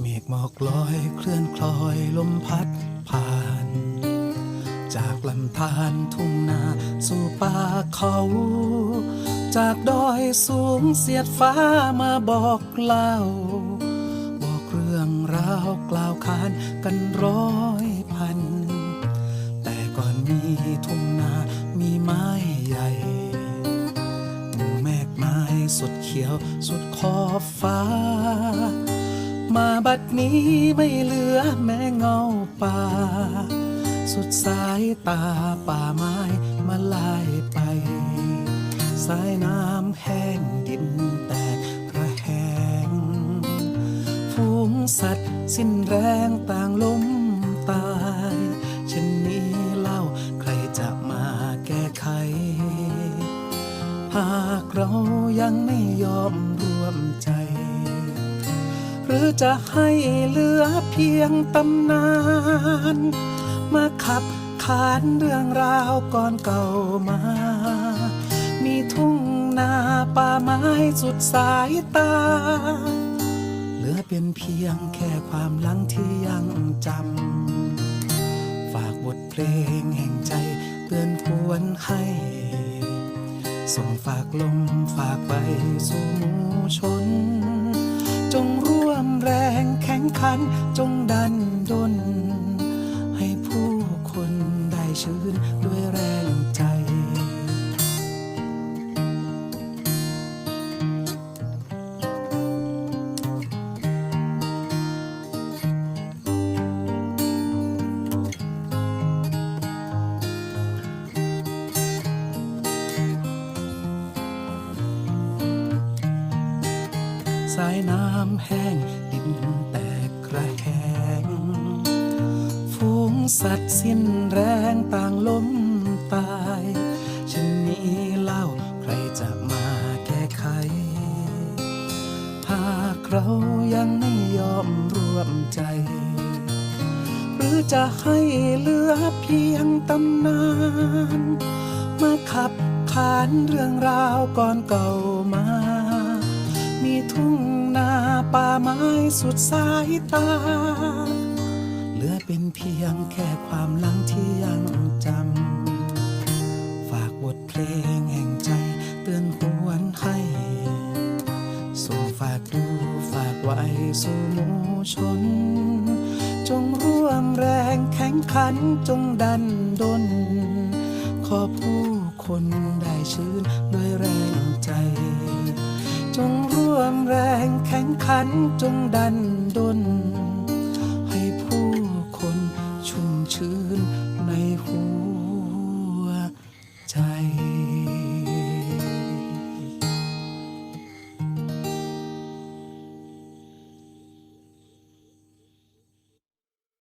เมฆหมอกลอยเคลื่อนคลอยลมพัดผ่าน จากลำธารทุ่งนาสู่ป่าเขา จากดอยสูงเสียดฟ้ามาบอกเล่า บอกเรื่องราวกล่าวขานกันร้อยพัน แต่ก่อนมีทุ่งนามีไม้ใหญ่หมู่แมกไม้สุดเขียวสุดขอบฟ้า มาบัดนี้ไม่เหลือแม้เงาป่า สุดสายตาป่าไม้มาลายไป สายน้ำแห้งดินแตกระแหงฝูงสัตว์สิ้นแรงต่างล้มตายเช่นนี้เล่าใครจะมาแก้ไข หากเรายังไม่ยอมร่วมใจ หรือจะให้เหลือเพียงตำนาน มาขับขานเรื่องราวก่อนเก่ามา มีทุ่งนาป่าไม้สุดสายตา เหลือเป็นเพียงแค่ความหลังที่ยังจำ ฝากบทเพลงแห่งใจเตือนทวนให้ส่งฝากลมฝากไปสู่หมู่ชน งขันจงดันดน ให้ผู้คนได้ชื่นด้วยแรงใจสายน้ำแห้งดินแต ระแหงฝูงสัตว์สิ้นแรงต่างล้มตายเช่นนี้เล่าใครจะมาแก้ไข หากเรายังไม่ยอมร่วมใจ หรือจะให้เหลือเพียงตำนาน มาขับขานเรื่องราวก่อนเก่ามา มีทุ่งนาป่าไม้สุดสายตา เหลือเป็นเพียงแค่ความหลังที่ยังจำ ฝากบทเพลงแห่งใจเตือนหวนให้ ส่งฝากดูฝากไว้สู่หมู่ชน จงร่วมแรงแข่งขันจงดันดน ขอผู้คนได้ชื่นด้วยแรงใจ จง ร่วมแรงแข่งขันจงดันดน ให้ผู้คนชุ่มชื้นในหัวใจ